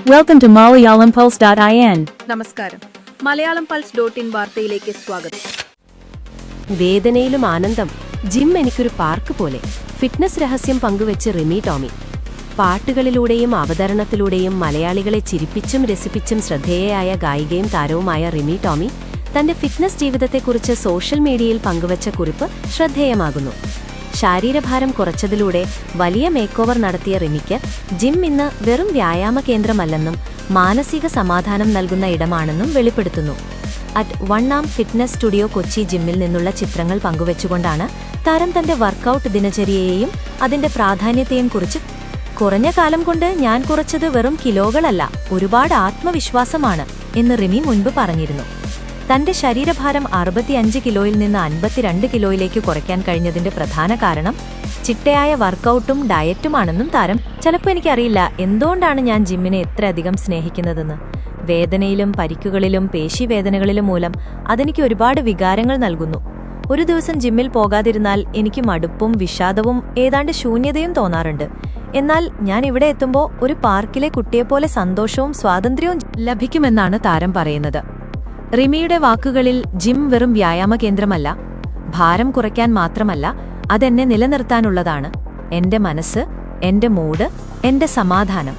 Welcome to MalayalamPulse.in. നമസ്കാരം. Malayalam pulse dot in വാർത്തയിലേക്ക് സ്വാഗതം. വേദനയിലും ആനന്ദം. ജിം എനിക്കൊരു പാർക്ക് പോലെ. ഫിറ്റ്നസ് രഹസ്യം പങ്കുവെച്ച് റിമി ടോമി. പാട്ടുകളിലൂടെയും അവതരണത്തിലൂടെയും മലയാളികളെ ചിരിപ്പിച്ചും രസിപ്പിച്ചും ശ്രദ്ധേയയായ ഗായികയും താരവുമായ റിമി ടോമി തന്റെ ഫിറ്റ്നസ് ജീവിതത്തെക്കുറിച്ച് സോഷ്യൽ മീഡിയയിൽ പങ്കുവച്ച കുറിപ്പ് ശ്രദ്ധേയമാകുന്നു. ശാരീരഭാരം കുറച്ചതിലൂടെ വലിയ മേക്കോവർ നടത്തിയ റിമിക്ക് ജിം ഇന്ന് വെറും വ്യായാമ കേന്ദ്രമല്ലെന്നും മാനസിക സമാധാനം നൽകുന്ന ഇടമാണെന്നും വെളിപ്പെടുത്തുന്നു. അറ്റ് വണ്ണാം ഫിറ്റ്നസ് സ്റ്റുഡിയോ കൊച്ചി ജിമ്മിൽ നിന്നുള്ള ചിത്രങ്ങൾ പങ്കുവച്ചുകൊണ്ടാണ് താരം തന്റെ വർക്കൗട്ട് ദിനചര്യയെയും അതിന്റെ പ്രാധാന്യത്തെയും കുറിച്ച് കുറഞ്ഞ കാലം കൊണ്ട് ഞാൻ കുറച്ചത് വെറും കിലോകളല്ല ഒരുപാട് ആത്മവിശ്വാസമാണ് എന്ന് റിമി മുൻപ് പറഞ്ഞിരുന്നു. തന്റെ ശരീരഭാരം അറുപത്തിയഞ്ച് കിലോയിൽ നിന്ന് അൻപത്തിരണ്ട് കിലോയിലേക്ക് കുറയ്ക്കാൻ കഴിഞ്ഞതിന്റെ പ്രധാന കാരണം ചിട്ടയായ വർക്കൗട്ടും ഡയറ്റുമാണെന്നും താരം ചിലപ്പോൾ എനിക്കറിയില്ല എന്തുകൊണ്ടാണ് ഞാൻ ജിമ്മിനെ എത്ര ഇത്രയധികം സ്നേഹിക്കുന്നതെന്ന്? വേദനയിലും പരിക്കുകളിലും പേശിവേദനകളിലും മൂലം അതെനിക്ക് ഒരുപാട് വികാരങ്ങൾ നൽകുന്നു. ഒരു ദിവസം ജിമ്മിൽ പോകാതിരുന്നാൽ എനിക്ക് മടുപ്പും വിഷാദവും ഏതാണ്ട് ശൂന്യതയും തോന്നാറുണ്ട്. എന്നാൽ ഞാൻ ഇവിടെ എത്തുമ്പോൾ ഒരു പാർക്കിലെ കുട്ടിയെപ്പോലെ സന്തോഷവും സ്വാതന്ത്ര്യവും ലഭിക്കുമെന്നാണ് താരം പറയുന്നത്. റിമിയുടെ വാക്കുകളിൽ ജിം വെറും വ്യായാമ കേന്ദ്രമല്ല ഭാരം കുറയ്ക്കാൻ മാത്രമല്ല അതെന്നെ നിലനിർത്താനുള്ളതാണ് എന്റെ മനസ്സ് എന്റെ മൂഡ് എന്റെ സമാധാനം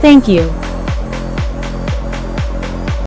താങ്ക് you.